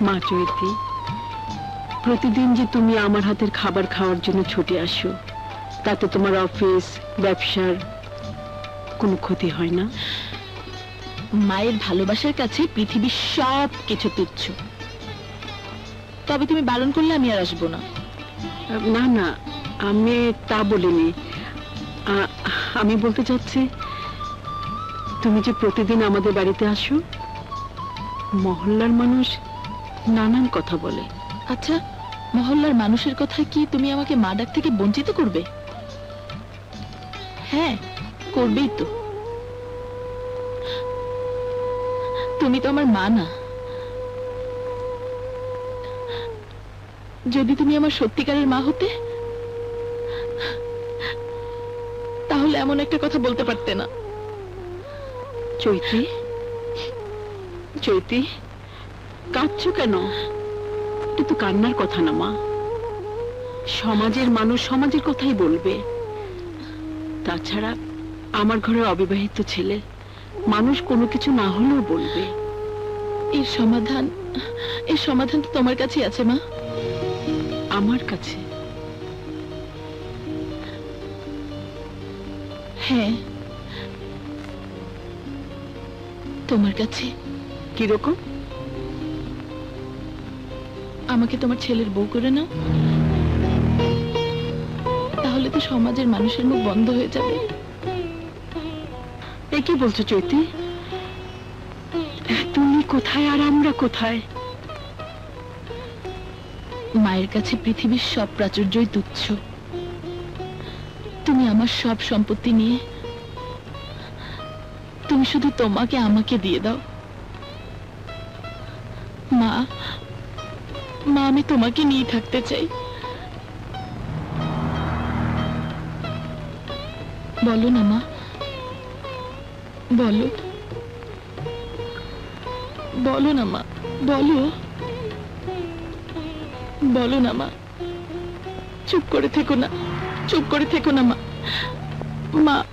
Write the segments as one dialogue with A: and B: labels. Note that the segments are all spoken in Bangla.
A: মা চৈতি প্রতিদিন যে তুমি আমার হাতের খাবার খাওয়ার জন্য ছুটে আসো তাতে তোমার অফিস ব্যবসার কোনো ক্ষতি হয় না?
B: মায়ের ভালোবাসার কাছে পৃথিবীর সব কিছু তুচ্ছ। তবে তুমি বারণ করলে আমি আর আসব না।
A: না না আমি তা বলিনি। আমি বলতে চাচ্ছি তুমি যে প্রতিদিন আমাদের বাড়িতে আসো মহল্লার মানুষ নানান কথা বলে।
B: আচ্ছা মহল্লার মানুষের কথা কি তুমি আমাকে মা ডাক থেকে বঞ্চিত করবে? হ্যাঁ করবেই তো। তুমি তো আমার মা না। যদি তুমি আমার সত্যিকারের মা হতে তাহলে এমন একটা কথা বলতে পারতে না।
A: চৈতি চৈতি, কাঁদছো কেন? এটা তো কান্নার কথা না, মা। সমাজের মানুষ সমাজের কথাই বলবে। তাছাড়া আমার ঘরে অবিবাহিত ছেলে, মানুষ কোনো কিছু না হলেও বলবে।
B: এর সমাধান এর সমাধান তো তোমার কাছেই আছে, মা।
A: আমার কাছে?
B: হ্যাঁ। তোমার কাছে?
A: কীরকম?
B: আমাকে তোমার ছেলের বউ করে নাও। তাহলে তো সমাজের মানুষের মুখ বন্ধ হয়ে যাবে।
A: এ কি বলছো চৈতি? তুমি কোথায় আর আমরা কোথায়?
B: মায়ের কাছে পৃথিবীর সব প্রাচুর্যই তুচ্ছ। তুমি আমার সব সম্পত্তি নিয়ে তুমি শুধু তোমাকে আমাকে দিয়ে দাও। মা মা, আমি তোমাকে নিয়ে থাকতে চাই। বলো না, মা। বলো। বলো না, মা। বলো। বলো না, মা। চুপ করে থেকো না, চুপ করে থেকো না, মা। মা,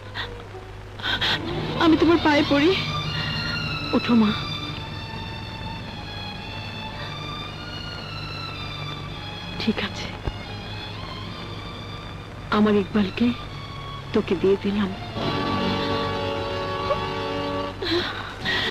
B: আমি তোমার পায়ে পড়ি।
A: ওঠো, মা। ঠিক আছে। আমার ইকবালকে তোকে দিয়ে দিলাম।